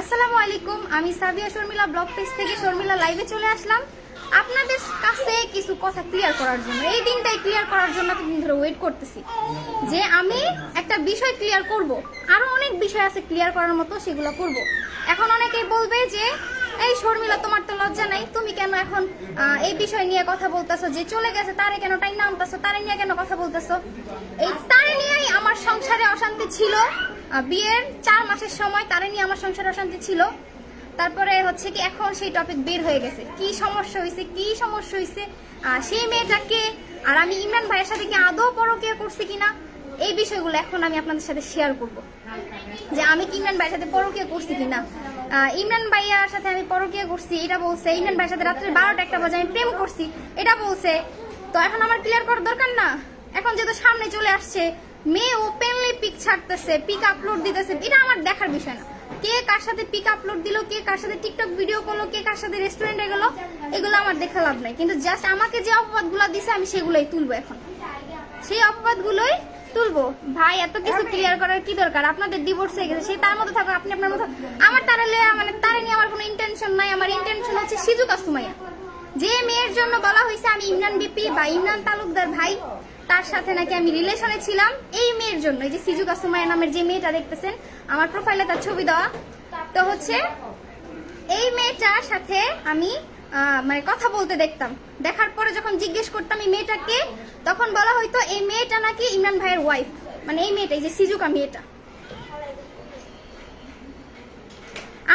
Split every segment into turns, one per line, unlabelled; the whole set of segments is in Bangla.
আসসালামু আলাইকুম, আমি সাদিয়া শর্মিলা ব্লগ পেজ থেকে শর্মিলা লাইভে চলে আসলাম। আপনাদের কাছে কিছু কথা ক্লিয়ার করার জন্য, এই দিনটাই ক্লিয়ার করার জন্য এতদিন ধরে ওয়েট করতেছি। যে আমি একটা বিষয় ক্লিয়ার করব, আরও অনেক বিষয় আছে ক্লিয়ার করার মতো, সেগুলো করব। এখন অনেকেই বলবে যে, এই শর্মিলা, তোমার তো লজ্জা নাই, তুমি কেন এখন এই বিষয় নিয়ে কথা বলতেছো? যে চলে গেছে, তারে কেন টাইম নামতেছো? তারে নিয়ে কেন কথা বলতেছো? এই তারে নিয়েই আমার সংসারে অশান্তি ছিল। বিয়ের চার মাসের সময় তারে নিয়ে আমার সংসার অশান্তি ছিল। তারপরে হচ্ছে কি এখন সেই টপিক বের হয়ে গেছে। কি সমস্যা হয়েছে কি সমস্যা হয়েছে সেই মেয়েটাকে আর আমি ইমরান ভাইয়ের সাথে কি আদৌ পরকিয়া করছি কিনা, এই বিষয়গুলো এখন আমি আপনাদের সাথে শেয়ার করব। যে আমি কি ইমরান ভাইয়ের সাথে পরকিয়া করছি কিনা। ইমরান ভাইয়ার সাথে আমি পরকিয়া করছি, এটা বলছে, ইমরান ভাইয়ের সাথে রাত্রে বারোটা একটা বাজে আমি প্রেম করছি, এটা বলছে। তো এখন আমার ক্লিয়ার করার দরকার না? এখন যেহেতু সামনে চলে আসছে মেয়ে ওপেনলি পিক ছাড়তেছে পিক আপলোড দিতেছে। এটা আমার দেখার বিষয় না। কে কার সাথে পিক আপলোড দিল, কে কার সাথে টিকটক ভিডিও করল, কে কার সাথে রেস্টুরেন্টে গেল, এগুলো আমার দেখা লাভ নাই। কিন্তু জাস্ট আমাকে যে অপবাদগুলো দিছে, আমি সেগুলোই তুলবো এখন। সেই অপবাদগুলোই তুলবো। ভাই, এত কিছু ক্লিয়ার করার কি দরকার? আপনাদের ডিভোর্স হয়ে গেছে সেই তার মতো থাকুন আপনি আপনার মতো। আমার তারা লে- মানে তারা নিয়ে আমার কোনো ইন্টেনশন নাই। আমার ইন্টেনশন হচ্ছে সিজুকা সুমাইয়া যে মেয়ের জন্য বলা হয়েছে, আমি ইমরান বিপি বা ইমরান তালুকদার ভাই। তার সাথে নাকি আমি রিলেশনে ছিলাম। এই মেয়ের জন্য, এই যে সিজুকা সুমাইয়া নামের যে মেয়েটা দেখতেছেন, আমার প্রোফাইলে তার ছবি দেওয়া। তো হচ্ছে, এই মেয়েটার সাথে আমি মানে কথা বলতে দেখতাম। দেখার পরে যখন জিজ্ঞেস করতাম এই মেয়েটাকে, তখন বলা হয়তো এই মেয়েটা নাকি ইমরান ভাইয়ের ওয়াইফ মানে এই মেয়েটা, এই যে সিজুকা মেয়েটা।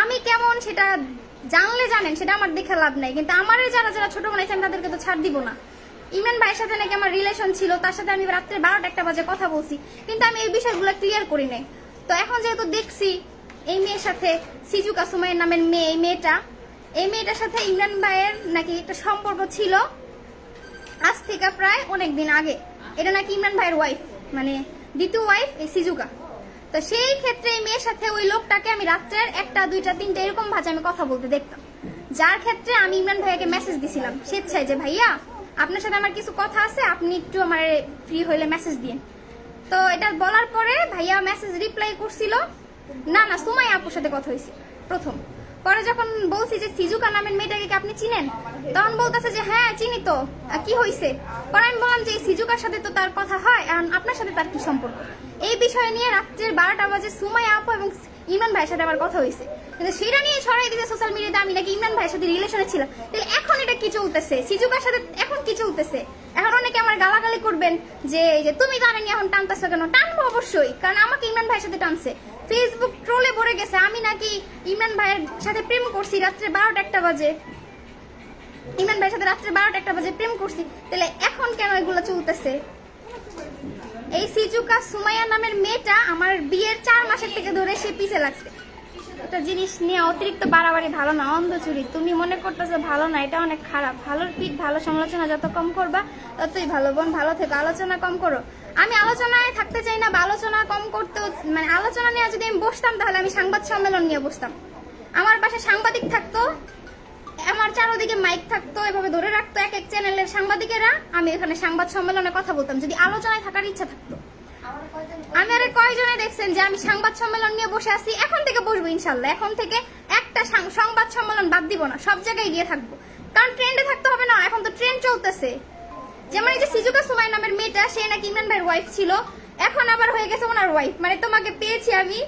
আমি কেমন সেটা জানলে জানেন, সেটা আমার দেখে লাভ নাই। কিন্তু আমার যারা যারা ছোট বানাইছে, আমি তাদেরকে তো ছাড় দিব না। ইমরান ভাইয়ের সাথে নাকি আমার রিলেশন ছিল, তার সাথে আমি রাত্রে বারোটা একটা বাজে কথা বলছি, কিন্তু আমি এই বিষয়গুলো ক্লিয়ার করি নাই। তো এখন যেহেতু দেখছি এই মেয়ের সাথে সিজুকা সুমাইয়ের নামের মেয়ে, এই মেয়েটা, এই মেয়েটার সাথে ইমরান ভাইয়ের নাকি একটা সম্পর্ক ছিল আজ থেকে প্রায় অনেক দিন আগে। এটা নাকি ইমরান ভাইয়ের ওয়াইফ মানে দ্বিতীয় ওয়াইফ এই সিজুকা। তো সেই ক্ষেত্রে এই মেয়ের সাথে ওই লোকটাকে আমি রাত্রের একটা, দুইটা, তিনটা এরকম ভাজে আমি কথা বলতে দেখতাম। যার ক্ষেত্রে আমি ইমরান ভাইয়াকে মেসেজ দিছিলাম, স্বেচ্ছায় যে, ভাইয়া আপনার সাথে আমার কিছু কথা আছে, আপনি একটু আমার ফ্রি হইলে মেসেজ দিন তো এটা বলার পরে ভাইয়া মেসেজ রিপ্লাই করছিল। না না সুমাই আপুর সাথে কথা হয়েছে প্রথম। পরে যখন বলছি যে, সিজুকা নামের মেয়েটাকে কি আপনি চিনেন? তখন বলতেছে যে হ্যাঁ চিনি তো। কি হয়েছে পরে আমি বললাম যে এই সিজুকার সাথে তো তার কথা হয় আর আপনার সাথে তার কি সম্পর্ক? এই বিষয় নিয়ে রাত্রের বারোটা বাজে সুমাই আপু এবং ইমরান ভাইয়ের সাথে আমার কথা হয়েছে। কিন্তু সেটা নিয়ে ছড়াই দিতে সোশ্যাল মিডিয়াতে আমি নাকি ইমরান ভাইয়ের সাথে রিলেশনে ছিলাম। তাহলে এখন এটা কি চলতেছে? সিজুকার সাথে এখন কি চলতেছে? এখন অনেকে আমার গালাগালি করবেন যে যে তুমি তারা নিয়ে এখন টানতেছো কেন? টানবো অবশ্যই, কারণ আমাকে ইমরান ভাইয়ের সাথে টানছে। ফেসবুক ট্রোলে ভরে গেছে, আমি নাকি ইমরান ভাইয়ের সাথে প্রেম করছি রাত্রে বারোটা একটা বাজে। ইমরান ভাইয়ের সাথে রাত্রে বারোটা একটা বাজে প্রেম করছি, তাহলে এখন কেন এগুলো চলতেছে? এই সিজুকা সুমাইয়া নামের মেয়েটা আমার বিয়ের চার মাসের থেকে ধরে সে পিছে লাগছে। একটা জিনিস নিয়ে অতিরিক্ত বাড়াবাড়ি ভালো না অন্ধচুরি তুমি মনে করতেছো ভালো না, এটা অনেক খারাপ। ভালোর পিঠ, ভালো সমালোচনা যত কম করবা, ততই ভালো। বোন, ভালো থেকো, আলোচনা কম করো। আমি আলোচনায় থাকতে চাই না বা আলোচনা কম করতেও মানে আলোচনা নিয়ে যদি আমি বসতাম, তাহলে আমি সংবাদ সম্মেলন নিয়ে বসতাম। আমার পাশে সাংবাদিক থাকতো আমার চারোদিকে মাইক থাকতো এভাবে ধরে রাখতো এক এক চ্যানেলের সাংবাদিকেরা। আমি এখানে সংবাদ সম্মেলনে কথা বলতাম যদি আলোচনায় থাকার ইচ্ছা থাকতো। আমি আরে কয়জনে দেখছেন যে আমি সংবাদ সম্মেলন নিয়ে বসে আছি? এখন থেকে বসবো ইনশাল্লাহ এখন থেকে একটা সংবাদ সম্মেলন বাদ দিব না সব জায়গায় গিয়ে থাকব। কারণ ট্রেন্ডে থাকতে হবে না এখন তো ট্রেন্ড চলতেছে। যেমন এই যে সিজুকা সুমাই নামের মেয়েটা সে নাকি ইমরান ভাইয়ের ওয়াইফ ছিল। এখন আবার হয়ে গেছে ওনার ওয়াইফ মানে তোমাকে পেয়েছি আমি।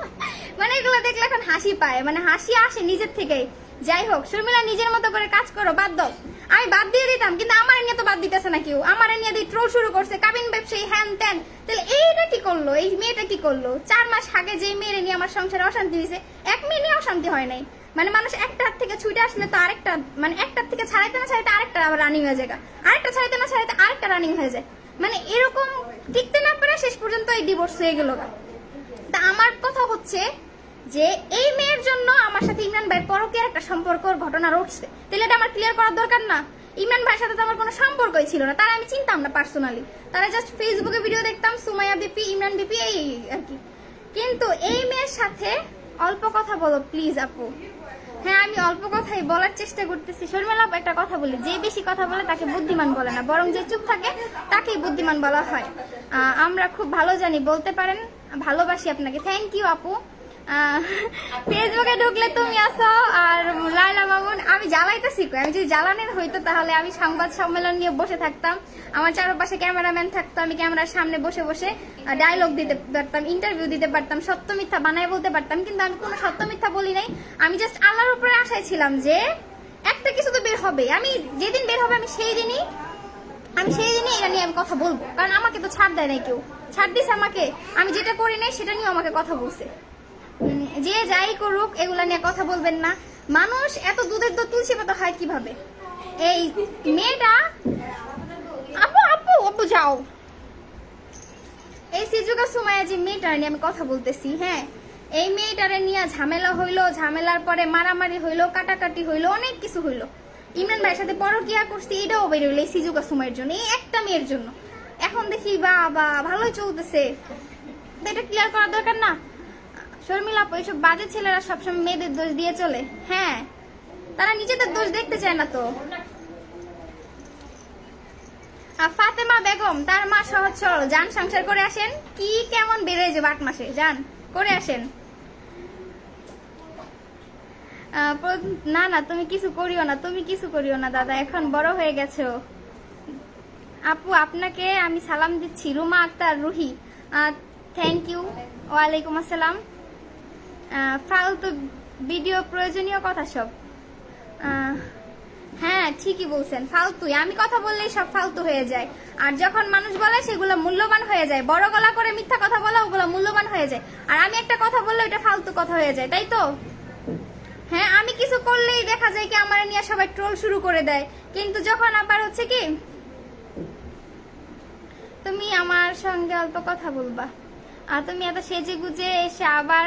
মানে এগুলো দেখলে এখন হাসি পায় মানে হাসি আসে নিজের থেকেই। যাই হোক, শর্মিলা নিজের মতো করে কাজ করো, বাদ দাও। আমি বাদ দিয়ে দিতাম, কিন্তু আমার নিয়ে তো বাদ দিতেছে না কেউ। আমার নিয়ে দিয়ে ট্রোল শুরু করছে, কাবিন ব্যবসায়ী হ্যান ত্যান। তাহলে এইটা কি করল? এই মেয়েটা কি করল? চার মাস আগে যে মেয়ের নিয়ে আমার সংসারে অশান্তি হয়েছে, এক মেয়ে নিয়ে অশান্তি হয় নাই। মানে মানুষ একটা হাত থেকে ছুটে আসলে তো আরেকটা মানে একটার থেকে ছাড়াইতে না ছাড়াইতে আরেকটা আবার রানিং হয়ে যায় আরেকটা ছাড়াইতে না ছাড়াইতে আরেকটা রানিং হয়ে যায়। মানে এরকম টিকতে না পারে শেষ পর্যন্ত এই ডিভোর্স হয়ে গেল তা আমার কথা হচ্ছে যে এই মেয়ের জন্য আমার সাথে ইমরান ভাইয়ের পরকের একটা সম্পর্কর ঘটনা ঘটছে তাহলে এটা আমার ক্লিয়ার করার দরকার না? ইমরান ভাইয়ের সাথে তো আমার কোনো সম্পর্কই ছিল না। তারা আমি চিনতাম না পার্সোনালি তারা জাস্ট ফেসবুকে ভিডিও দেখতাম, সুমাইয়া বিপি, ইমরান বিপি, এই আর কি। কিন্তু এই মেয়ের সাথে অল্প কথা বলো প্লিজ আপু। হ্যাঁ আমি অল্প কথাই বলার চেষ্টা করতেছি। শর্মিলা একটা কথা বলি, যে বেশি কথা বলে তাকে বুদ্ধিমান বলে না। বরং যে চুপ থাকে তাকেই বুদ্ধিমান বলা হয়। আমরা খুব ভালো জানি, বলতে পারেন, ভালোবাসি আপনাকে। থ্যাংক ইউ আপু। ফেসবুকে ঢুকলে তুমি আসো আর লাইলা মামুন, আমি জ্বালাইতেছি। আমি যদি জ্বালানের হইতো তাহলে আমি সংবাদ সম্মেলন নিয়ে বসে থাকতাম। আমার চারপাশে ক্যামেরাম্যান থাকতো, আমি ক্যামেরার সামনে বসে বসে ডায়লগ দিতে পারতাম ইন্টারভিউ দিতে পারতাম, সত্য মিথ্যা বানায় বলতে পারতাম, কিন্তু আমি কোনো সত্য মিথ্যা বলি নাই। আমি জাস্ট আল্লাহর উপরে আশায় ছিলাম যে একটা কিছু তো বের হবে। আমি যেদিন বের হবে আমি সেই দিনই, আমি সেই দিনই এটা নিয়ে আমি কথা বলব। কারণ আমাকে তো ছাড় দেয় নাই কেউ। ছাড় দিছে আমাকে। আমি যেটা করি নাই সেটা নিয়ে আমাকে কথা বলছে। যে যাই করুক, এগুলা নিয়ে কথা বলবেন না। মানুষ এত দুধের দুধ তুলসী পাতা হয় কীভাবে? এই মেয়েটা আপু আপু আপু, যাও। এই সিজুকা সুমায়া যে মেয়েটার নিয়ে আমি কথা বলতেছি হ্যাঁ? এই মেয়েটারে নিয়ে ঝামেলা হইল, ঝামেলার পরে মারামারি হইল, কাটাকাটি হইল, অনেক কিছু হইল। ইমরান ভাইয়ের সাথে পরকিয়া করছি, এটাও বেরোইলো এই সিজুকা সুমাইয়ের জন্য, এই একটা মেয়ের জন্য। এখন দেখি বা বা ভালোই চলতেছে। এটা ক্লিয়ার করা দরকার না? শর্মিলা আপু এইসব বাজে ছেলেরা সবসময় মেয়েদের দোষ দিয়ে চলে। হ্যাঁ তারা নিজেদের দোষ দেখতে চায় না তো। আর ফাতেমা বেগম, তার মা সহজ সরল যান, সংসার করে আসেন। কি কেমন বেড়ে যাবে আট মাসে, যান, করে আসেন। না না, তুমি কিছু করিও না, তুমি কিছু করিও না, দাদা, এখন বড় হয়ে গেছো। আপু, আপনাকে আমি সালাম দিচ্ছি, রুমা আক্তার রুহি। থ্যাংক ইউ ওয়ালাইকুম আসসালাম। ফালতু ভিডিও প্রয়োজনীয় কথা সব। হ্যাঁ ঠিকই বলছেন, ফালতুই। আমি কথা বললেই সব ফালতু হয়ে যায়। আর যখন মানুষ বলে, সেগুলো মূল্যবান হয়ে যায়। বড় গলা করে মিথ্যা কথা বলা, ওগুলো মূল্যবান হয়ে যায়। আর আমি একটা কথা বললে ওটা ফালতু কথা হয়ে যায়, তাই তো? হ্যাঁ আমি কিছু করলেই দেখা যায় কি আমার নিয়ে সবাই ট্রোল শুরু করে দেয়। কিন্তু যখন আবার হচ্ছে কি, তুমি আমার সঙ্গে অল্প কথা বলবা। আর তুমি এত সেজে গুজে এসে আবার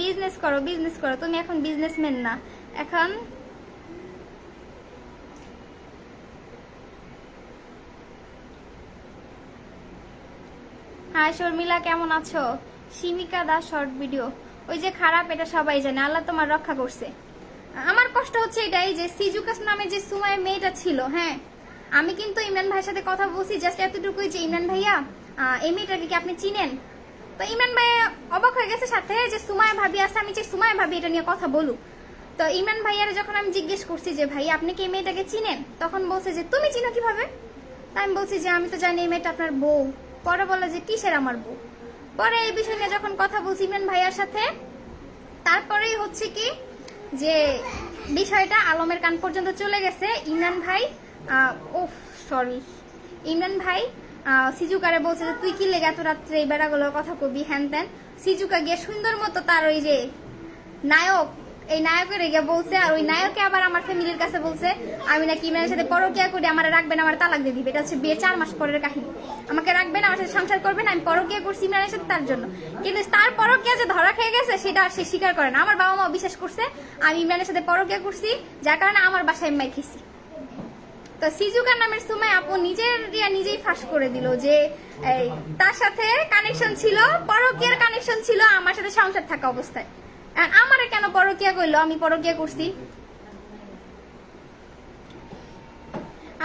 বিজনেস করো বিজনেস করো। তুমি এখন বিজনেসম্যান না। এখন হাই শর্মিলা, কেমন আছো? শিমিকা দা শর্ট ভিডিও ওই যে খারাপ, এটা সবাই জানে। আল্লাহ তোমার রক্ষা করছে। আমার কষ্ট হচ্ছে এটাই যে সিজুকাস নামে যে সুমায় মেয়েটা ছিল হ্যাঁ? আমি কিন্তু ইমরান ভাইয়ের সাথে কথা বলছি জাস্ট এতটুকুই যে ইমরান ভাইয়া এই মেয়েটাকে কি আপনি চিনেন? তো ইমরান ভাই অবাক হয়ে গেছে সাথে যে সুমায় ভাবি আছে, আমি যে সুমায় ভাবি এটা নিয়ে কথা বলুক। তো ইমরান ভাইয়ার যখন আমি জিজ্ঞেস করছি যে, ভাই, আপনি কি এই মেয়েটাকে চিনেন? তখন বলছে যে, তুমি চিনো কীভাবে? তা আমি বলছি যে, আমি তো জানি এই মেয়েটা আপনার বউ। পরে বলে যে, কিসের আমার বউ? পরে এই বিষয় নিয়ে যখন কথা বলছি ইমরান ভাইয়ার সাথে, তারপরেই হচ্ছে কি যে, বিষয়টা আলমের কান পর্যন্ত চলে গেছে। ইমরান ভাই ও সরি ইমরান ভাই সিজুকারে বলছে যে, তুই কি লেগে এত রাত্রে এই বেড়াগুলোর কথা কবি? হ্যান ত্যান। সিজুকা গিয়ে সুন্দর মতো তার ওই যে নায়ক, এই নায়কের গিয়ে বলছে, আর ওই নায়কে আবার আমার ফ্যামিলির কাছে বলছে, আমি নাকি ইমরানের সাথে পরকিয়া করে, আমার রাখবেন আমার তালাক দিয়ে দিবে। এটা হচ্ছে বিয়ে চার মাস পরের কাহিনী। আমাকে রাখবেন আমার সাথে সংসার করবেন আমি পরকিয়া করছি ইমরানের সাথে তার জন্য। কিন্তু তার পরকিয়া যে ধরা খেয়ে গেছে, সেটা আর সে স্বীকার করে না। আমার বাবা মা বিশ্বাস করছে, আমি ইমরানের সাথে পরকিয়া করছি, যার কারণে আমার বাসায় মাই খেয়েছি। তো সিজুকা নামের সময় আপু নিজের নিজেই ফাঁস করে দিল যে তার সাথে কানেকশন ছিল, পরকিয়ার কানেকশন ছিল আমার সাথে সংসার থাকা অবস্থায়। আমারে কেন পরকিয়া কইলো? আমি পরকিয়া করছি।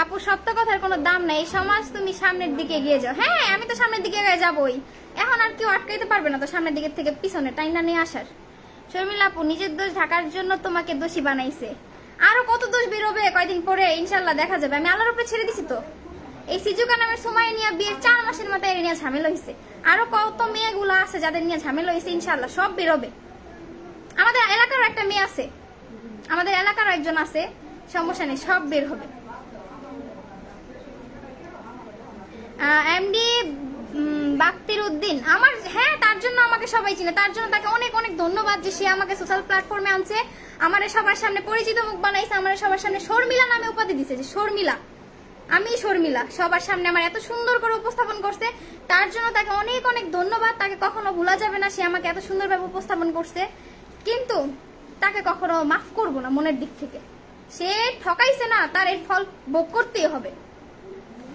আপু, সত্য কথার কোনো দাম নেই। সমাজ তুমি সামনের দিকে এগিয়ে যাও। হ্যাঁ আমি তো সামনের দিকে এগিয়ে যাবই। এখন আর কেউ আটকাইতে পারবে না তো সামনের দিকে থেকে পিছনে, টাইনা নিয়ে আসার। শর্মিলা আপু, নিজের দোষ ঢাকার জন্য তোমাকে দোষী বানাইছে। আরও কত দোষ বেরোবে কয়দিন পরে ইনশাল্লাহ দেখা যাবে। আমি আল্লাহর উপরে ছেড়ে দিছি তো। এই সিজুকা নামের সময় নিয়ে বিয়ের চার মাসের মাথায় নিয়ে ঝামেলা হয়েছে আরও কত মেয়েগুলো আছে যাদের নিয়ে ঝামেলা হয়েছে ইনশাল্লাহ সব বেরোবে। আমাদের এলাকার একটা মেয়ে আছে। আমাদের এলাকার একজন আছে, সমস্যা নেই, সব বের হবে। এমডি বাক্তির উদ্দিন আমার হ্যাঁ তার জন্য আমাকে সবাই চিনে। তার জন্য তাকে অনেক অনেক ধন্যবাদ যে সে আমাকে সোশ্যাল প্ল্যাটফর্মে আনছে। আমার সবার সামনে পরিচিত মুখ বানাইছে, আমার সবার সামনে শর্মিলা নামে উপাধি দিছে যে শর্মিলা। আমি শর্মিলা, সবার সামনে আমার এত সুন্দর করে উপস্থাপন করছে, তার জন্য তাকে অনেক অনেক ধন্যবাদ, তাকে কখনো ভোলা যাবে না, সে আমাকে এত সুন্দরভাবে উপস্থাপন করছে। কিন্তু তাকে কখনো মাফ করব না মনের দিক থেকে। সে ঠকাইছে না, তার এর ফল ভোগ করতেই হবে।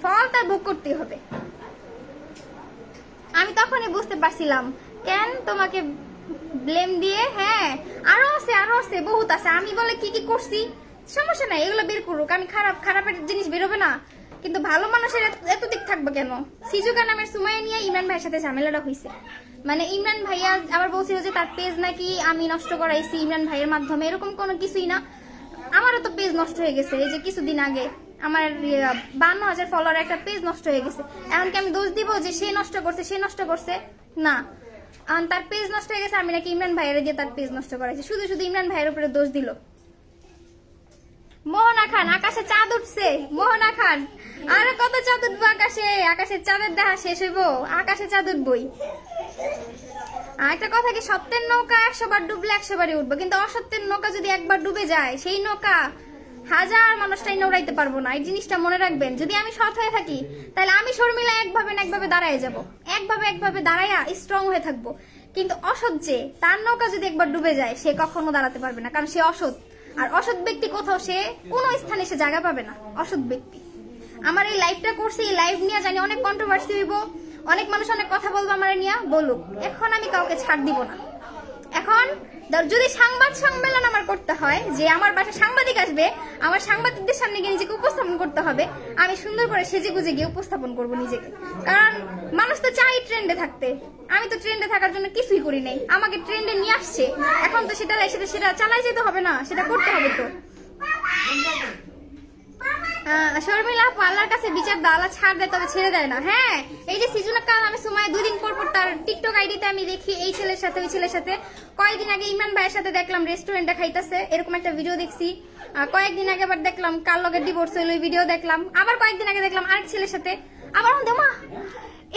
ফল তার ভোগ করতেই হবে। আমি তখনই বুঝতে পারছিলাম, কেন তোমাকে ব্লেম দিয়ে হ্যাঁ। আরও আছে আরও আছে, বহুত আছে। আমি বলে কি কি করছি? সমস্যা নাই, এগুলো বের করুক। আমি খারাপ, খারাপের জিনিস বেরোবে না। কিন্তু ভালো মানুষের এত- দিক থাকবে কেন? সিজুকা নামের সুমাইয়া নিয়ে ইমরান ভাইয়ের সাথে ঝামেলাটা হয়েছে মানে ইমরান ভাইয়া আবার বলছিল যে তার পেজ নাকি আমি নষ্ট করাইছি ইমরান ভাইয়ের মাধ্যমে। এরকম কোনো কিছুই না। আমারও তো পেজ নষ্ট হয়ে গেছে, এই যে কিছুদিন আগে। আমার বান্ন হাজার ফলোয়ার একটা পেজ নষ্ট হয়ে গেছে। এমনকি আমি দোষ দিব যে সে নষ্ট করছে, সে নষ্ট করছে। না। তার পেজ নষ্ট হয়ে গেছে, আমি নাকি ইমরান ভাইয়ের দিয়ে তার পেজ নষ্ট করাইছি। শুধু শুধু ইমরান ভাইয়ের উপরে দোষ দিল। মোহনা খান, আকাশে চাঁদ উঠছে। মোহনা খান, আরও কত চাঁদ উঠবো আকাশে? আকাশের চাঁদের দেখা শেষ হইব। আকাশে চাঁদ উঠবই। একটা কথা কি, সত্যের নৌকা একশো বার ডুবলে একশো বারই উঠবো, কিন্তু অসত্যের নৌকা যদি একবার ডুবে যায়, সেই নৌকা হাজার মানুষটাই নৌড়াইতে পারব না। এই জিনিসটা মনে রাখবেন, যদি আমি সৎ হয়ে থাকি, তাহলে আমি শর্মিলা একভাবে না একভাবে দাঁড়ায় যাব। একভাবে একভাবে দাঁড়াইয়া স্ট্রং হয়ে থাকব। কিন্তু অসৎ যে, তার নৌকা যদি একবার ডুবে যায়, সে কখনো দাঁড়াতে পারবে না, কারণ সে অসৎ। আর অসৎ ব্যক্তি কোথাও সে কোনো স্থানে সে জায়গা পাবে না, অসৎ ব্যক্তি। আমার এই লাইভটা করছি, এই লাইভ নিয়ে জানি অনেক কন্ট্রোভার্সি হইব, অনেক মানুষ অনেক কথা বলব আমার নিয়ে, বলুক, এখন আমি কাউকে ছাড় দিব না। এখন যদি সংবাদ সম্মেলন আমার করতে হয়, যে আমার বাসায় সাংবাদিক আসবে, আমার সাংবাদিকদের সামনে গিয়ে নিজেকে উপস্থাপন করতে হবে, আমি সুন্দর করে সেজে গুজে গিয়ে উপস্থাপন করব নিজেকে। কারণ মানুষ তো চাই ট্রেন্ডে থাকতে। আমি তো ট্রেন্ডে থাকার জন্য কিছুই করি নাই। আমাকে ট্রেন্ডে নিয়ে আসছে। এখন তো সেটা সেটা সেটা চালাই যেতে হবে না, সেটা করতে হবে তো। শর্মিলা আপু আল্লাহর কাছে বিচার দাও আল্লাহ ছাড় দেয় তবে ছেড়ে দেয় না। হ্যাঁ এই যে সিজুনা কাল আমি সময় দুদিন পর তার টিকটক আইডিতে আমি দেখি এই ছেলের সাথে, ওই ছেলের সাথে। কয়েকদিন আগে ইমরান ভাইয়ের সাথে দেখলাম রেস্টুরেন্টে খাইতেছে, এরকম একটা ভিডিও দেখছি। কয়েকদিন আগে আবার দেখলাম কার লগে ডিভোর্স হইল, ওই ভিডিও দেখলাম। আবার কয়েকদিন আগে দেখলাম আরেক ছেলের সাথে। আবার আমাদের মা,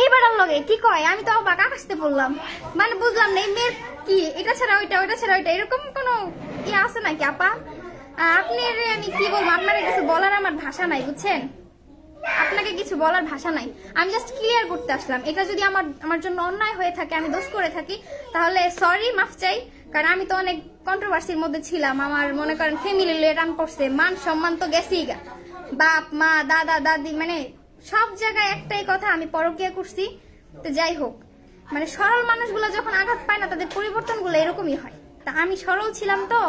এইবার আর লগে, কি কয়? আমি তো অবাক আকাশতে বললাম মানে বুঝলাম না, এই মেয়ের কি? এটা ছাড়া ওইটা ওইটা ছাড়া ওইটা, এরকম কোনো ইয়ে আছে নাকি, আপা? আপনি আমি কি বলব? আপনার কিছু বলার আমার ভাষা নাই, বুঝছেন? আপনাকে কিছু বলার ভাষা নাই। আমি জাস্ট ক্লিয়ার করতে আসলাম। এটা যদি আমার আমার জন্য অন্যায় হয়ে থাকে, আমি দোষ করে থাকি, তাহলে সরি মাফ চাই। কারণ আমি তো অনেক কন্ট্রোভার্সির মধ্যে ছিলাম। আমার মনে করেন ফ্যামিলি রান করছে, মান সম্মান তো গেছেই গা। বাপ, মা, দাদা, দাদি মানে সব জায়গায় একটাই কথা, আমি পরকিয়া করছি। তো যাই হোক মানে সরল মানুষগুলো যখন আঘাত পায় না, তাদের পরিবর্তনগুলো এরকমই হয়। তা আমি সরল ছিলাম তো,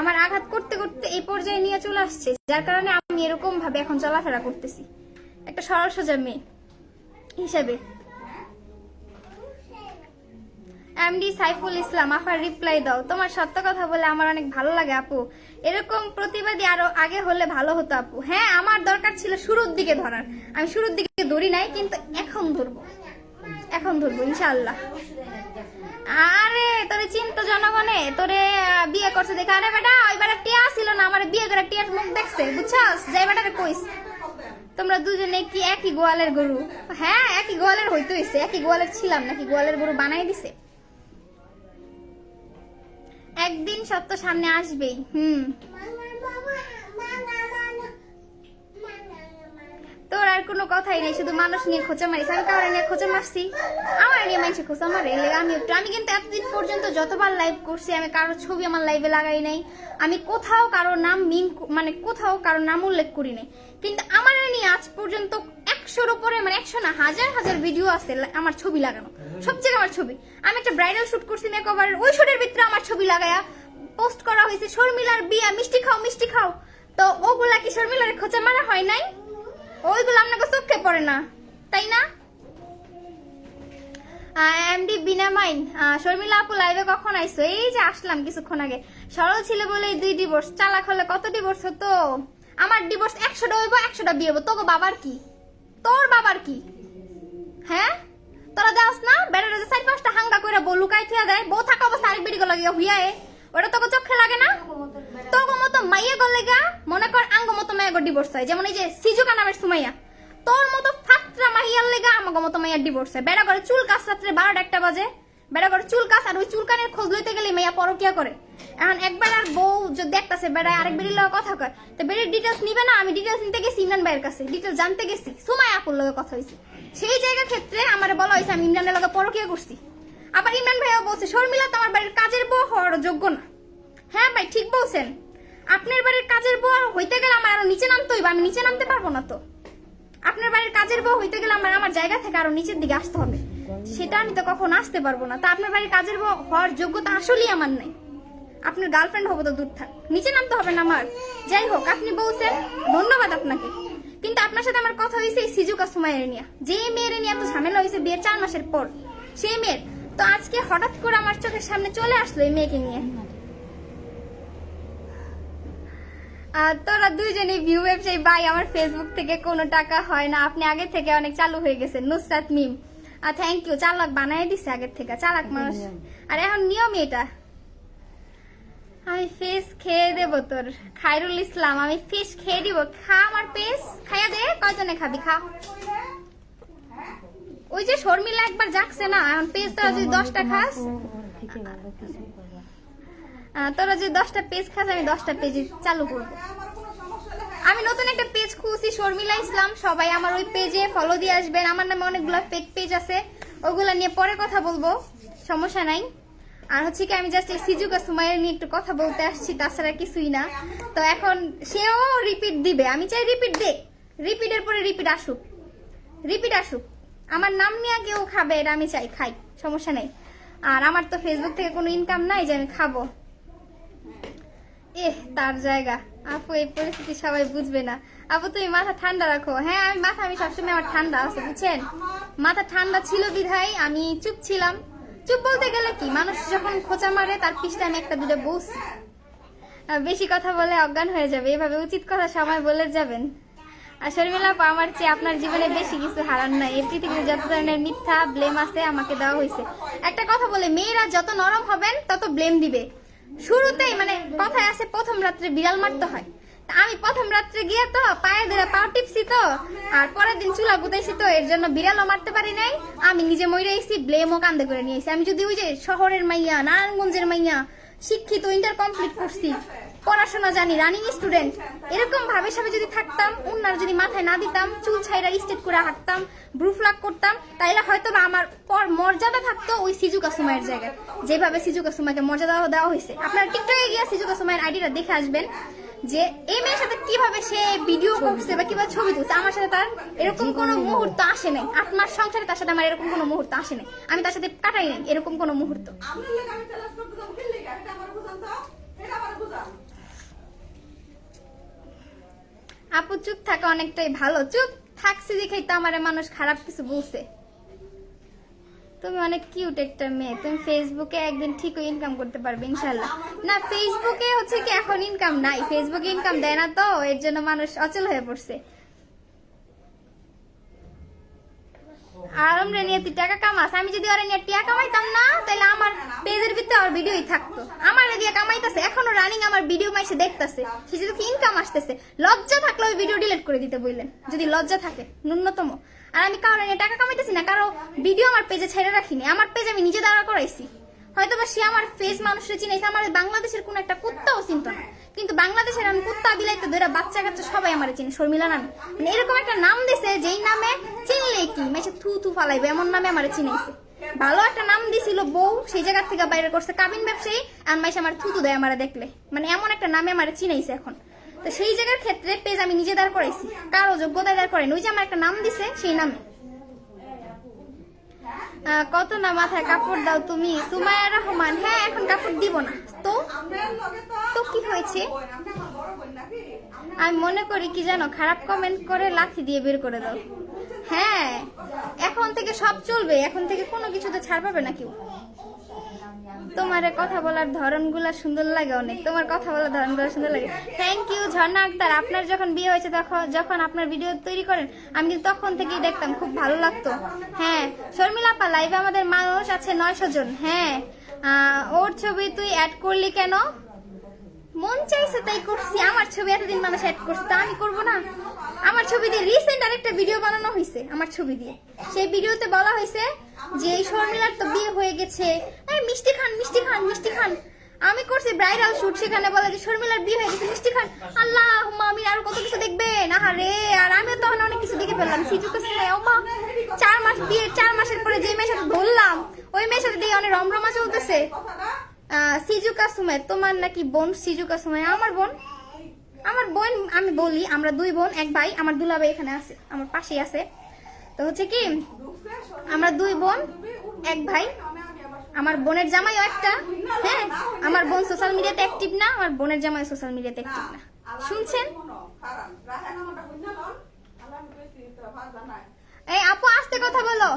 আমার আঘাত করতে করতে এই পর্যায়ে নিয়ে চলে আসছে। যার কারণে আমি এরকম ভাবে এখন চলাফেরা করতেছি। একটা সরল সোজা মেয়ে হিসেবে। এমডি সাইফুল ইসলাম আফার রিপ্লাই দাও। তোমার সত্য কথা বলে আমার অনেক ভালো লাগে, আপু। এরকম প্রতিবাদী আরও আগে হলে ভালো হতো, আপু। হ্যাঁ আমার দরকার ছিল শুরুর দিকে ধরার। আমি শুরুর দিকে ধরি নাই, কিন্তু এখন ধরবো। এখন ধরবো, ইনশাআল্লাহ। আরে, তোরে চিন্তা জনগণে, তোরে বিয়ে করছে দেখে। আরে বেটা, ওই বেটা টিয়া ছিল না, আমার বিয়ে করে টিয়ার মুখ দেখছে, বুঝছস? যাই বেটারে কইস। তোমরা দুজনে কি একই গোয়ালের গরু? হ্যাঁ একই গোয়ালের হইতে হইছে। একই গোয়ালের ছিলাম নাকি গোয়ালের গরু বানাই দিছে? একদিন সত্য সামনে আসবেই। হুম। তোর আর কোনো কথাই নেই, শুধু মানুষ নিয়ে খোঁচা মারিস। আমি কারও নিয়ে খোঁচা মারছি। আমার নিয়ে মানুষে খোঁচা মারে। আমি একটু আমি কিন্তু এতদিন পর্যন্ত যতবার লাইভ করছি, আমি কারোর ছবি আমার লাইভে লাগাই নাই। আমি কোথাও কারোর নাম মিন মানে কোথাও কারোর নাম উল্লেখ করি নাই। কিন্তু আমার নিয়ে আজ পর্যন্ত একশোর উপরে মানে একশো না, হাজার হাজার ভিডিও আছে আমার ছবি লাগানো। সব জায়গায় আমার ছবি। আমি একটা ব্রাইডাল শুট করছি মেকওভারের ওই শুটের ভিতরে আমার ছবি লাগায়া পোস্ট করা হয়েছে। শর্মিলার বিয়া, মিষ্টি খাও মিষ্টি খাও। তো ওগুলা কি শর্মিলার খোঁচা মারা হয় নাই? ওইগুলো আপনাকে চোখে পড়ে না, তাই না? এমডি বিনা মাইন। শর্মিলা আপু লাইভে কখন আইসো? এই যে আসলাম কিছুক্ষণ আগে। সরল ছিল বলে দুই ডিভোর্স চালাক হলে কত ডিভোর্স হতো? আমার ডিভোর্স একশোটা হইব, একশোটা বিয়ে হব তোকে বাবার কি? তোর বাবার কি? হ্যাঁ? তোরা দেওয়াস না? বেড়াটা যে চার পাঁচটা হাঙ্গা করে বউ লুকাই থিয়া দেয়। বউ থাকা অবস্থা আরেক বেড়ি গলা গিয়া হুইয়া। ওটা তোকে চোখে লাগে না? তোকে মতো মাইয়া গলে গা মনে কর আঙ্গ মতো মাইয়া গো ডিভোর্স হয়। যেমন এই যে সিজুকা নামের সুমাইয়া। তোর মতো ফাত্রা মাইয়ার লেগা আমাকে মতো মাইয়ার ডিভোর্স হয়। বেড়া করে চুল কাজ রাত্রে বারোটা একটা বাজে। বেড়া করে চুল কাজ আর ওই চুলকানের খোঁজ লইতে গেলে মাইয়া পরকিয়া করে। এখন একবার আর বউ যদি দেখতাছে, বেড়ায় আরেক বেরির লগে কথা কয়, তো বেরির ডিটেলস নিবে না? আমি ডিটেলস নিতে গেছি ইমরান ভাইয়ের কাছে। ডিটেলস জানতে গেছি। সুমাই আপুর লগে কথা হয়েছে সেই জায়গার ক্ষেত্রে আমার বলা হয়েছে আমি ইমরানের লগে পরকিয়া করছি। আবার ইমরান ভাইও বলছে, শর্মিলা তো আমার বাড়ির কাজের বউ হওয়ার যোগ্য না। হ্যাঁ ভাই, ঠিক বলছেন। আপনার বাড়ির কাজের বউ হইতে গেলে আমার আরও নিচে নামতে হইবে, আমি নিচে নামতে পারব না তো। আপনার বাড়ির কাজের বউ হইতে গেলে আমার আমার জায়গা থেকে আরও নিচের দিকে আসতে হবে। সেটা আমি তো কখন আসতে পারব না। তা আপনার বাড়ির কাজের বউ হওয়ার যোগ্যতা আসলেই আমার নাই। আপনার গার্লফ্রেন্ড হব তো দূর থাক। নিচে নামতে হবে না আমার। যাই হোক, আপনি বলছেন, ধন্যবাদ আপনাকে। কিন্তু আপনার সাথে আমার কথা হয়েছে এই সিজুকা সুমাইয়ের নিয়ে যে মেয়ের নিয়ে এত ঝামেলা হয়েছে বিয়ের চার মাসের পর, সেই মেয়ের তো আজকে হঠাৎ করে আমার চোখের সামনে চলে আসলো এই মেয়েকে নিয়ে। আর তোরা দুইজনে ভিউ ব্যবসায়ী, ভাই, আমার ফেসবুক থেকে কোনো টাকা হয় না। আপনি আগে থেকে অনেক চালু হয়ে গেছেন, নুসরাত মিম। আর থ্যাংক ইউ চালাক বানাই দিছে আগের থেকে, চালাক মানুষ। আর এখন নিয়ম এটা। আমি ফিশ খেয়ে দেবো তোর। খায়রুল ইসলাম, আমি ফিশ খেয়ে দিব। খা আমার পেস খাইয়া দে, কয়জনে খাবি খা ওই যে শর্মিলা একবার যাচ্ছে না, এখন পেজ তোরা যদি দশটা খাস। তোরা যদি দশটা পেজ খাস, আমি দশটা পেজ চালু করব। আমি নতুন একটা পেজ খুলছি শর্মিলা ইসলাম। সবাই আমার ওই পেজে ফলো দিয়ে আসবেন। আমার নামে অনেকগুলো ফেক পেজ আছে। ওগুলা নিয়ে পরে কথা বলব। সমস্যা নাই। আর হচ্ছে কি, আমি জাস্ট এই সিজুকা সুমাইয়ের নিয়ে একটু কথা বলতে আসছি, তাছাড়া কিছুই না। তো এখন সেও রিপিট দিবে। আমি চাই রিপিট দে। রিপিটের পরে রিপিট আসুক। রিপিট আসুক। আমার নাম নিয়ে কেউ খাবে, এটা আমি চাই, খাই, সমস্যা নেই। আর আমার তো ফেসবুক থেকে কোনো ইনকাম নাই যে আমি খাব। এহ, তার জায়গা। আপু, এই পরিস্থিতি সবাই বুঝবে না। আপু, তুমি মাথা ঠান্ডা রাখো। হ্যাঁ আমি মাথা, আমি সবসময় আমার ঠান্ডা আছে, বুঝছেন? মাথা ঠান্ডা ছিল বিধায় আমি চুপ ছিলাম। চুপ বলতে গেলে কি, মানুষ যখন খোঁচা মারে, তার পিছটা আমি একটা, দুটো বসি। বেশি কথা বলে অজ্ঞান হয়ে যাবে। এভাবে উচিত কথা সময় বলে যাবেন। আর শর্মিলা আমার চেয়ে আপনার জীবনে বেশি কিছু হারান নাই। এই পৃথিবীতে যত ধরনের মিথ্যা ব্লেম আছে, আমাকে দেওয়া হয়েছে। একটা কথা বলে, মেয়েরা যত নরম হবেন, তত ব্লেম দিবে। শুরুতেই মানে কথায় আছে, প্রথম রাত্রে বিড়াল মারতে হয়। আমি প্রথম রাত্রে গিয়ে তো পায়ে ধরে পাও টিপছি তো, আর পরের দিন চুলা গুতাইছি তো, এর জন্য বিড়ালও মারতে পারি নাই। আমি নিজে মরে এসেছি ব্লেমও কান্দে করে নিয়ে এসেছি আমি যদি ওই যে শহরের মাইয়া, নারায়ণগঞ্জের মাইয়া, শিক্ষিত ইন্টার কমপ্লিট করছি পড়াশোনা জানি রানিং স্টুডেন্ট এরকম ভাবে সবাই যদি থাকতাম, উন্নার যদি মাথায় না দিতাম, চুল ছাইরা স্টেট করে হাঁটতাম ব্রু ফ্লাগ করতাম, তাইলে হয়তো বা আমার পর মর্যাদা থাকতো ওই সিজুকা সুমাইয়ের জায়গায়। যেভাবে সিজুকা সুমাইকে মর্যাদা দেওয়া হয়েছে। আপনারা টিকটকে গিয়ে সিজুকা সুমাইয়ের আইডিটা দেখে আসবেন যে এই মেয়ের সাথে কীভাবে সে ভিডিও করছে বা কীভাবে ছবি তুলছে, আমার সাথে তার এরকম কোনো মুহূর্ত আসে নাই। আট মাস সংসারে তার সাথে আমার এরকম কোনো মুহূর্ত আসে নাই। আমি তার সাথে কাটাই নাই, এরকম কোনো মুহূর্ত
আপনার লেগে আমি চ্যালেঞ্জ করতে যাব কি লেগে এটা আমার বুঝান তো এটা আমার বুঝান
আপু চুপ থাকা অনেকটাই ভালো। চুপ থাকছি দেখেই তো আমার মানুষ খারাপ কিছু বলছে। তুমি অনেক কিউট একটা মেয়ে। তুমি ফেসবুকে একদিন ঠিকই ইনকাম করতে পারবে ইনশাল্লাহ না ফেসবুকে হচ্ছে কি এখন ইনকাম নাই। ফেসবুকে ইনকাম দেয় না তো, এর জন্য মানুষ অচল হয়ে পড়ছে। আর আমরা নিয়ে টাকা কামাস। আমি যদি ওরা নিয়ে টাকা কামাইতাম না তাহলে আমার পেজের ভিতরে আর ভিডিওই থাকতো। আমার দিয়ে কামাইতেছে, এখনও রানিং আমার ভিডিও মাইসে দেখতেছে। সে যদি ইনকাম আসতেছে, লজ্জা থাকলে ওই ভিডিও ডিলিট করে দিতে বললেন যদি লজ্জা থাকে, ন্যূনতম। আর আমি কারও নিয়ে টাকা কামাইতেছি না, কারও ভিডিও আমার পেজে ছেড়ে রাখিনি। আমার পেজ আমি নিজে দাঁড়া করাইছি। হয়তো বা সে আমার ফেস মানুষের চিনাইছে, আমার বাংলাদেশের কোন একটা কুত্তাও চিনত না। কিন্তু বাংলাদেশের আমি কুত্তা বিলাইতে ধরে বাচ্চা কাচ্চা সবাই আমার চিনি, শর্মিলা নামে। মানে এরকম একটা নাম দিছে, যেই নামে চিনলে কি? মেসে থু থু ফালাইবে, এমন নামে আমার চিনাইছে। ভালো একটা নাম দিছিল বউ, সেই জায়গা থেকে বাইরে করছে কাবিন ব্যবসায়ী, আর মাইসে আমার থুতু দেয় আমার দেখলে। মানে এমন একটা নামে আমার চিনাইছে এখন। তো সেই জায়গার ক্ষেত্রে পেজ আমি নিজে দাঁড় করাইছি। কারও যোগ্যতা দাঁড় করেন ওই যে আমার একটা নাম দিছে, সেই নামে। কত না মাথায় কাপড় দাও তুমি? সুমায়া রহমান হ্যাঁ এখন কাপড় দিব না। তো?
তো
কি হয়েছে? আমি মনে করি কি জানো, খারাপ কমেন্ট করে লাথি দিয়ে বের করে দাও। হ্যাঁ এখন থেকে সব চলবে, এখন থেকে কোনো কিছুতে ছাড় পাবে না কেউ। তোমার কথা বলার ধরনগুলা সুন্দর লাগে অনেক। তোমার কথা বলার ধরনগুলো সুন্দর লাগে। Thank you Jharna Akter. আপনার যখন বিয়ে হয়েছে তখন যখন আপনার ভিডিও তৈরি করেন, আমি কিন্তু তখন থেকেই দেখতাম, খুব ভালো লাগতো। হ্যাঁ শর্মিলা আপা লাইভে আমাদের মানুষ আছে নয়শো জন। হ্যাঁ ওর ছবি তুই অ্যাড করলি কেন? মন চাইছে তাই করছি। আমার ছবি এতদিন মানুষ অ্যাড করছে, তা আমি করব না। আমার ছবি দিয়ে রিসেন্ট আরেকটা ভিডিও বানানো হয়েছে আমার ছবি দিয়ে। সেই ভিডিওতে বলা হয়েছে যে, এই শর্মিলার তো বিয়ে হয়ে গেছে। মিষ্টি খান মিষ্টি খান মিষ্টি খান। আমি করছি ব্রাইডাল শুট সেখানে বলে যে, শর্মিলার বিয়ে হয়ে গেছে, মিষ্টি খান। আল্লাহ আমি আর কত কিছু দেখবে? না রে আর আমি তখন অনেক কিছু দেখে ফেললাম। সিজুকে মা চার মাস বিয়ে, চার মাসের পরে যে মেয়ের সাথে ধরলাম ওই মেয়ের সাথে দিয়ে অনেক রমরমা চলতেছে। সিজুকা সুমাই তোমার নাকি বোন সিজুকা সুমাই আমার বোন? আমার বোন, আমি বলি, আমরা দুই বোন, এক ভাই, আমার দুলাভাই এখানে আছে, আমার পাশেই আছে। তো হচ্ছে কি, আমরা দুই বোন, এক ভাই। আমার বোনের জামাইও একটা হ্যাঁ? আমার বোন সোশ্যাল মিডিয়াতে অ্যাক্টিভ না, আমার বোনের জামাই সোশ্যাল মিডিয়াতে অ্যাক্টিভ না। শুনছেন? এই আপু, আস্তে কথা বলো।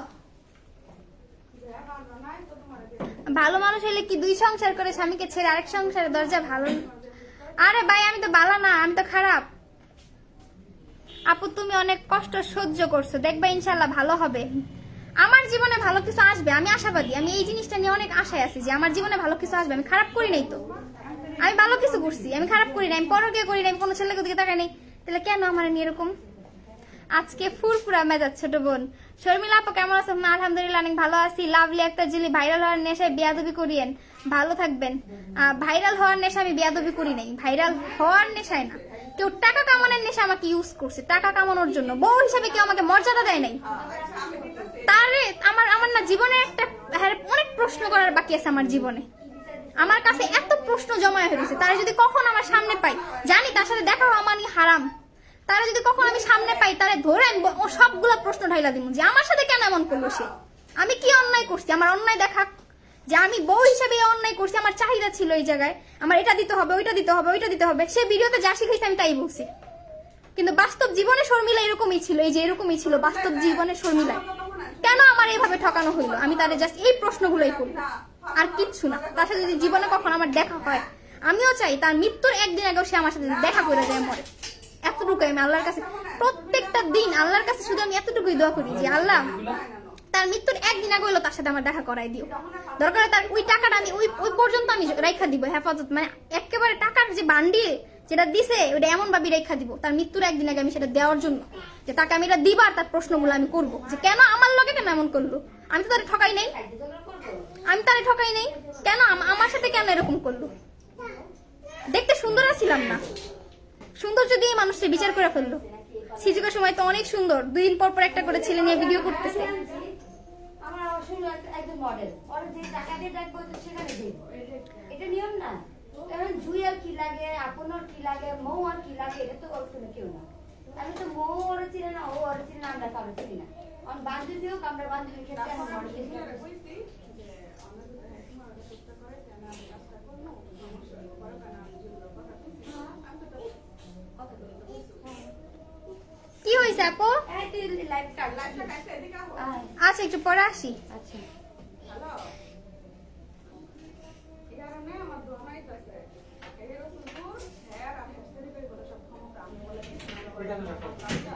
ভালো মানুষ হলে কি দুই সংসার করে? স্বামীকে ছেড়ে আরেক সংসারের দরজা ভালো? আরে ভাই, আমি তো বালা না, আমি তো খারাপ। আপু, তুমি অনেক কষ্ট সহ্য করছ। দেখবে ইনশাল্লাহ ভালো হবে। আমার জীবনে ভালো কিছু আসবে, আমি আশাবাদী। আমি এই জিনিসটা নিয়ে অনেক আশায় আছি যে আমার জীবনে ভালো কিছু আসবে। আমি খারাপ করি নাই তো। আমি ভালো কিছু করছি, আমি খারাপ করি নাই, আমি পরকে করি নাই, আমি কোনো ছেলেকে দিকে তাকাই নাই। তাহলে কেন আমার এরকম? আজকে ফুরফুরা মেজাজ ছোট বোন। শর্মিলা আপু কেমন আছো হুম, আলহামদুলিল্লাহ অনেক ভালো আছি। লাভলি একটা জিলি ভাইরাল হওয়ার নেশায় বিয়াদবি করিয়েন। ভালো থাকবেন। ভাইরাল হওয়ার নেশা আমি বিয়াদবি করি নাই। ভাইরাল হওয়ার নেশায় না। কেউ টাকা কামানোর নেশা আমাকে ইউজ করছে। টাকা কামানোর জন্য। বউ হিসাবে কেউ আমাকে মর্যাদা দেয় নাই। তারে আমার আমার না জীবনে একটা হ্যাঁ, অনেক প্রশ্ন করার বাকি আছে আমার জীবনে। আমার কাছে এত প্রশ্ন জমা হয়ে রয়েছে। তারা যদি কখন আমার সামনে পাই জানি তার সাথে দেখা হওয়া মানে হারাম। তারা যদি কখন আমি সামনে পাই, তারা ধরে আনব ও সবগুলা প্রশ্ন ঢাইলা দিব যে আমার সাথে কেন এমন করল সে? আমি কি অন্যায় করছি? আমার অন্যায় দেখা যে আমি বউ হিসেবে অন্যায় করছি, আমার চাহিদা ছিল এই জায়গায়, আমার এটা দিতে হবে, ওইটা দিতে হবে, ওইটা দিতে হবে, সে ভিডিওতে যা শিখেছে আমি তাই বলছি। কিন্তু বাস্তব জীবনে শর্মিলা এরকমই ছিল, এই যে এরকমই ছিল, বাস্তব জীবনে শর্মিলা। কেন আমার এইভাবে ঠকানো হইল? আমি তাদের জাস্ট এই প্রশ্নগুলোই করি। আর কিচ্ছু না। তার সাথে যদি জীবনে কখন আমার দেখা হয়, আমিও চাই তার মৃত্যুর একদিন আগেও সে আমার সাথে দেখা করে যায় মরে। এতটুকু আমি আল্লাহর কাছে প্রত্যেকটা দিন আল্লাহর কাছে শুধু আমি এতটুকুই দোয়া করি যে, আল্লাহ, তার মৃত্যুর একদিন আগে হলো তার সাথে আমার দেখা করাই দিও। দরকার তার ওই টাকাটা আমি ওই ওই পর্যন্ত আমি রাইখা দিব, হেফাজত। মানে একেবারে টাকার যে বান্ডিল যেটা দিছে ওটা এমন ভাবে রেখা দিব, তার মৃত্যুর একদিন আগে আমি সেটা দেওয়ার জন্য। যে তাকে আমি এটা দিবার তার প্রশ্নগুলো আমি করব। যে কেন আমার লগে কেন এমন করল? আমি তো তার ঠকাই নেই। আমি তারে ঠকাই নেই। কেন আমার সাথে কেন এরকম করল? দেখতে সুন্দর ছিলাম না। সুন্দর যদি এই মানুষটা বিচার করে ফেলল। সিজুকের সময় তো অনেক সুন্দর। দুই দিন পর পর একটা করে ছেলে নিয়ে ভিডিও করতেছে।
দিয়ে এটা নিয়ম না। জুইয়ের কি লাগে লাগে মৌ আর কি লাগে, এটা তো কেউ আমি তো মৌ ওরা চিনে না, ও ওরা চিনে না, আমরা কারও চিনি না। আমার বান্ধবী হোক আমরা বান্ধবীর ক্ষেত্রে আমি মডেল
কি হয়েছে আপু
এই তুই লাইভ কাট আয়,
আচ্ছা একটু পরে আসি
আচ্ছা
ওইখানে রাখো এখানে না এগুলো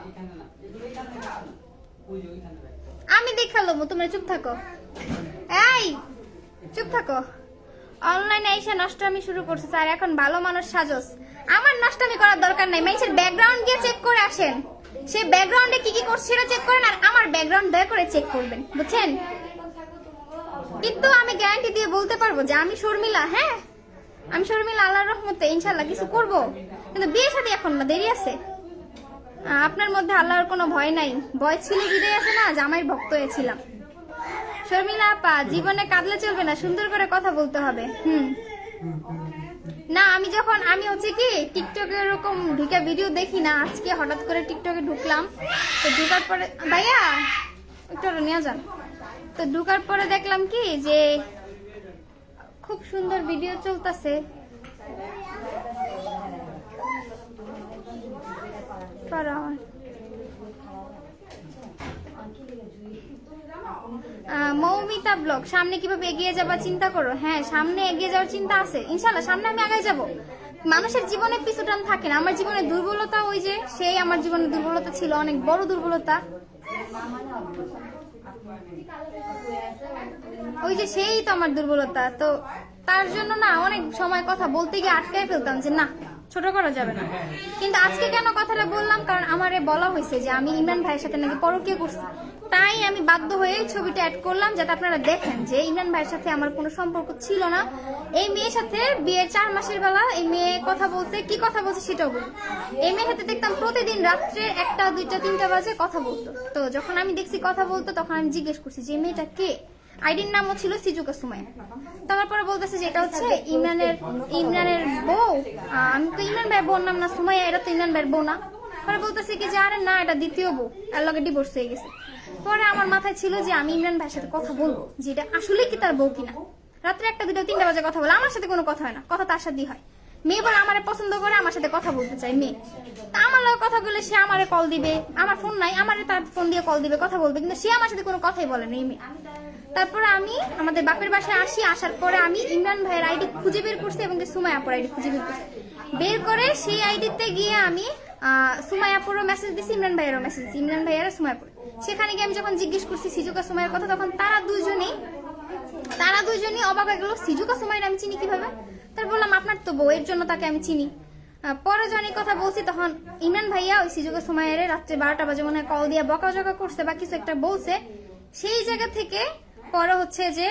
এখানে না ওই যে ওইখানে রাখো
আমি দেখাল তোমরা চুপ থাকো। এই চুপ থাকো। অনলাইনে এসে নষ্টামি শুরু করছে স্যার এখন ভালো মানুষ সাজস। আমার নষ্টামি করার দরকার নাই মানুষের ব্যাকগ্রাউন্ড গিয়ে চেক করে আসেন। সে ব্যাকগ্রাউন্ডে কি কি করছে সেটা চেক করেন আর আমার ব্যাকগ্রাউন্ড দয়া করে চেক করবেন, বুঝছেন? কিন্তু আমি গ্যারান্টি দিয়ে বলতে পারব যে আমি শর্মিলা হ্যাঁ? আমি শর্মিলা আল্লাহর রহমতে ইনশাল্লাহ কিছু করব। কিন্তু বিয়ে সাথে এখন না, দেরি আছে। আপনার মধ্যে আল্লাহর কোনো ভয় নাই। ভয় ছিল বিদায় আছে না জামাইয়ের ভক্ত হয়েছিলাম। শর্মিলা আপা, জীবনে কাঁদলে চলবে না, সুন্দর করে কথা বলতে হবে। হুম। না, আমি যখন, আমি হচ্ছে কি টিকটকে এরকম ঢুকে ভিডিও দেখি না, আজকে হঠাৎ করে টিকটকে ঢুকলাম। তো ঢুকার পরে, ভাইয়া, একটু নিয়ে যান। তো ঢুকার পরে দেখলাম কি যে খুব সুন্দর ভিডিও চলতেছে। মৌমিতা ব্লগ, সামনে কীভাবে এগিয়ে যাবা চিন্তা করো। হ্যাঁ সামনে এগিয়ে যাওয়ার চিন্তা আছে। ইনশাল্লাহ সামনে আমি আগে যাব। মানুষের জীবনে পিছুটান থাকে না। আমার জীবনে দুর্বলতা ওই যে, সেই আমার জীবনে দুর্বলতা ছিল, অনেক বড় দুর্বলতা। ওই যে সেই তো আমার দুর্বলতা। তো তার জন্য না, অনেক সময় কথা বলতে গিয়ে আটকায় ফেলতাম যে, না, ছোট করা যাবে না। কিন্তু আজকে কেন কথাটা বললাম? কারণ আমারে বলা হয়েছে যে, আমি ইমরান ভাইয়ের সাথে নাকি পরকীয় করছি। তাই আমি বাধ্য হয়ে ছবিটা অ্যাড করলাম যাতে আপনারা দেখেন যে ইমরান ভাইয়ের সাথে আমার কোনো সম্পর্ক ছিল না। এই মেয়ের সাথে বিয়ের চার মাসের বেলা এই মেয়ে কথা বলছে, কি কথা বলছে সেটাও বলি এই মেয়ের সাথে দেখতাম প্রতিদিন রাত্রে একটা, দুইটা, তিনটা বাজে কথা বলতো। তো যখন আমি দেখছি কথা বলতো, তখন আমি জিজ্ঞেস করছি যে মেয়েটা কে? আইডির নামও ছিল সিজুকা সুমাইয়া। তারপরে বলতেছে যে, এটা হচ্ছে ইমরানের ইমরানের বউ। আমি তো ইমরান ভাইয়ের বোন নাম না, সুমাইয়া এটা তো ইমরান ভাইয়ের বউ না। পরে বলতেছে কি যে, আরে না, এটা দ্বিতীয় বউ। এর লগে ডিভোর্স হয়ে গেছে। পরে আমার মাথায় ছিল যে আমি ইমরান ভাইয়ের সাথে কথা বলব, যে এটা আসলে কি তার বউ কিনা। রাত্রে একটা দুটো তিনটা বাজে কথা বলে, আমার সাথে কোনো কথা হয় না, কথা তার সাথেই হয়। মেয়ে বলে আমারে পছন্দ করে, আমার সাথে কথা বলতে চায় মেয়ে। তা আমার লগে কথা বলে সে আমারে কল দিবে, আমার ফোন নাই, আমারে তার ফোন দিয়ে কল দিবে, কথা বলবে, কিন্তু সে আমার সাথে কোনো কথাই বলে না এই মেয়ে। তারপরে আমি আমাদের বাপের বাসায় আসি, আসার পরে আমি ইমরান ভাইয়ের আইডি খুঁজে বের করছি এবং সুমাই আপুর আইডি খুঁজে বের করছি। বের করে সেই আইডিতে গিয়ে আমি সুমাই আপুরও মেসেজ দিছি, ইমরান ভাইয়েরও মেসেজ দিছি, ইমরান ভাইয়ের সুমাই আপুর। সেখানে গিয়ে আমি যখন জিজ্ঞেস করছি সিজুকা সুমাইয়ের কথা, তখন তারা দুজনেই তারা দুজনেই অবাক হয়ে গেল, সিজুকা সুমাইয়ের আমি চিনি কীভাবে? তার বললাম, আপনার তো বউয়ের জন্য তাকে আমি চিনি। পরে এই কথা বলছি, তখন ইমরান ভাইয়া ওই সিজুকা সুমাইয়ের রাত্রে বারোটা বাজে মনে হয় কল দিয়ে বকা জকা করছে বা কিছু একটা বলছে। সেই জায়গা থেকে পরে হচ্ছে যে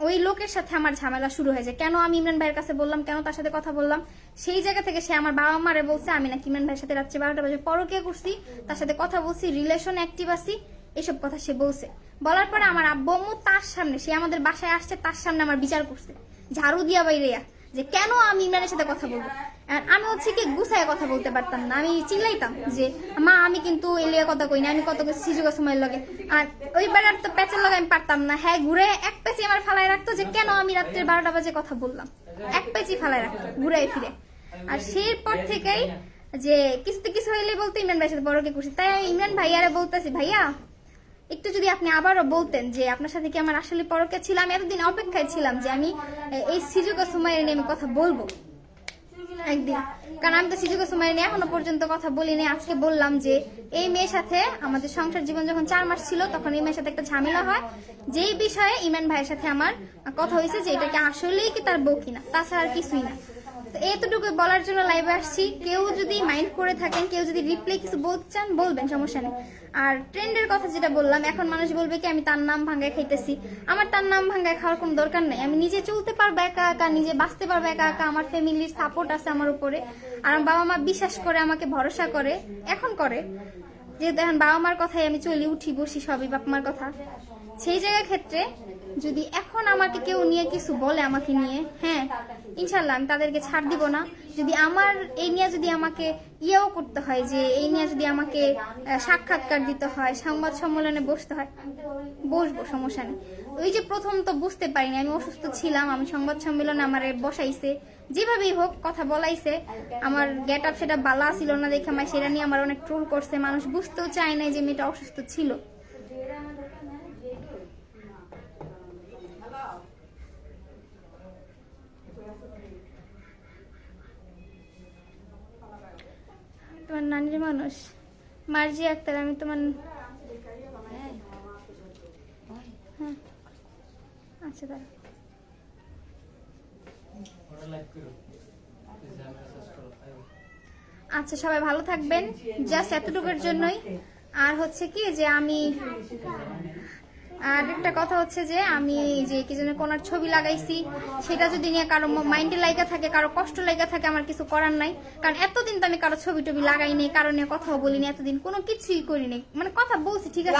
ওই লোকের সাথে আমার ঝামেলা শুরু হয়েছে কেন আমি ইমরান ভাইয়ের কাছে বললাম? কেন তার সাথে কথা বললাম? সেই জায়গা থেকে সে আমার বাবা মারে বলছে, আমি নাকি ইমরান ভাইয়ের সাথে রাত্রে বারোটা বাজে পরকে করছি, তার সাথে কথা বলছি রিলেশন অ্যাক্টিভ আছি। এসব কথা সে বলছে। বলার পরে আমার আব্বু তার সামনে, সে আমাদের বাসায় আসছে, তার সামনে আমার বিচার করছে। ঝাড়ু দিয়া বাইরেয়া যে কেন আমি ইমরানের সাথে কথা বলব? আমি হচ্ছে কি গুছায় কথা বলতে পারতাম না, আমি চিল্লাইতাম যে, মা, আমি কিন্তু এলিয়া কথা কই না, আমি কত সিজুকা সময় লগে। আর ওইবার আর তো প্যাচের লগে আমি পারতাম না। হ্যাঁ ঘুরে এক পেঁচি আমার ফালায় রাখতো যে, কেন আমি রাত্রে বারোটা বাজে কথা বললাম? এক পেঁচি ফালায় রাখতো ঘুরে ফিরে। আর সেই পর থেকেই যে কিছুতে কিছু হইলে বলতে ইমরান ভাইয়ের সাথে বড়কে করছি? তাই ইমরান ভাইয়ারে বলতেছি, ভাইয়া একটু যদি আপনি আবারও বলতেন যে আপনার সাথে কি আমার আসলে পরকে ছিল, আমি এতদিন অপেক্ষায় ছিলাম যে আমি এই সিজুকা সময়ের নিয়ে আমি কথা বলব। একদিন। কারণ আমি তো সিজুকা সময়ের নিয়ে এখনও পর্যন্ত কথা বলিনি। আজকে বললাম যে এই মেয়ের সাথে আমাদের সংসার জীবন যখন চার মাস ছিল, তখন এই মেয়ের সাথে একটা ঝামেলা হয়। যেই বিষয়ে ইমান ভাইয়ের সাথে আমার কথা হয়েছে যে এটা কি আসলেই কি তার বউ কিনা, তাছাড়া আর কিছুই না। এতটুকু বলার জন্য লাইভে আসছি। কেউ যদি মাইন্ড করে থাকেন, কেউ যদি রিপ্লাই কিছু বলতে চান, বলবেন, সমস্যা নেই। আর ট্রেন্ডের কথা যেটা বললাম, এখন মানুষ বলবে কি, আমি তার নাম ভাঙ্গায় খাইতেছি। আমার তার নাম ভাঙ্গায় খাওয়ার কোনো দরকার নেই। আমি নিজে চলতে পারব একা একা, নিজে বাঁচতে পারব একা একা। আমার ফ্যামিলির সাপোর্ট আছে আমার উপরে। আর আমার বাবা মা বিশ্বাস করে, আমাকে ভরসা করে, এখন করে। যেহেতু এখন বাবা মার কথাই আমি চলি উঠি, বসি সবই বাপ মার কথা। সেই জায়গার ক্ষেত্রে যদি এখন আমাকে কেউ নিয়ে কিছু বলে আমাকে নিয়ে হ্যাঁ ইনশাল্লাহ আমি তাদেরকে ছাড় দিব না। যদি আমার, এই নিয়ে যদি আমাকে ইয়েও করতে হয় যে, এই নিয়ে যদি আমাকে সাক্ষাৎকার দিতে হয়, সংবাদ সম্মেলনে বসতে হয়, বসবো, সমস্যা নেই। ওই যে প্রথম তো বুঝতে পারিনি, আমি অসুস্থ ছিলাম, আমি সংবাদ সম্মেলনে আমার বসাইছে। যেভাবেই হোক, কথা বলাইছে। আমার গেট আপ সেটা বালা ছিল না দেখে আমার সেটা নিয়ে আমার অনেক ট্রোল করছে। মানুষ বুঝতেও চায় না যে মেয়েটা অসুস্থ ছিল। তোমার নানির মানুষ। মার্জি আক্তার, আমি তোমার হ্যাঁ। আচ্ছা দাঁড়া। আচ্ছা সবাই ভালো থাকবেন। জাস্ট এতটুকুর জন্যই। আর হচ্ছে কি যে আমি আর একটা কথা হচ্ছে যে, আমি যে কি যেন কোনার ছবি লাগাইছি, সেটা যদি নিয়ে কারও মাইন্ডে লাইগা থাকে, কারও কষ্ট লাইগা থাকে, আমার কিছু করার নাই। কারণ এতদিন তো আমি কারও ছবি টবি লাগাইনি কারও নিয়ে কথাও বলিনি, এতদিন কোনো কিছুই করিনি মানে কথা বলছি, ঠিক আছে?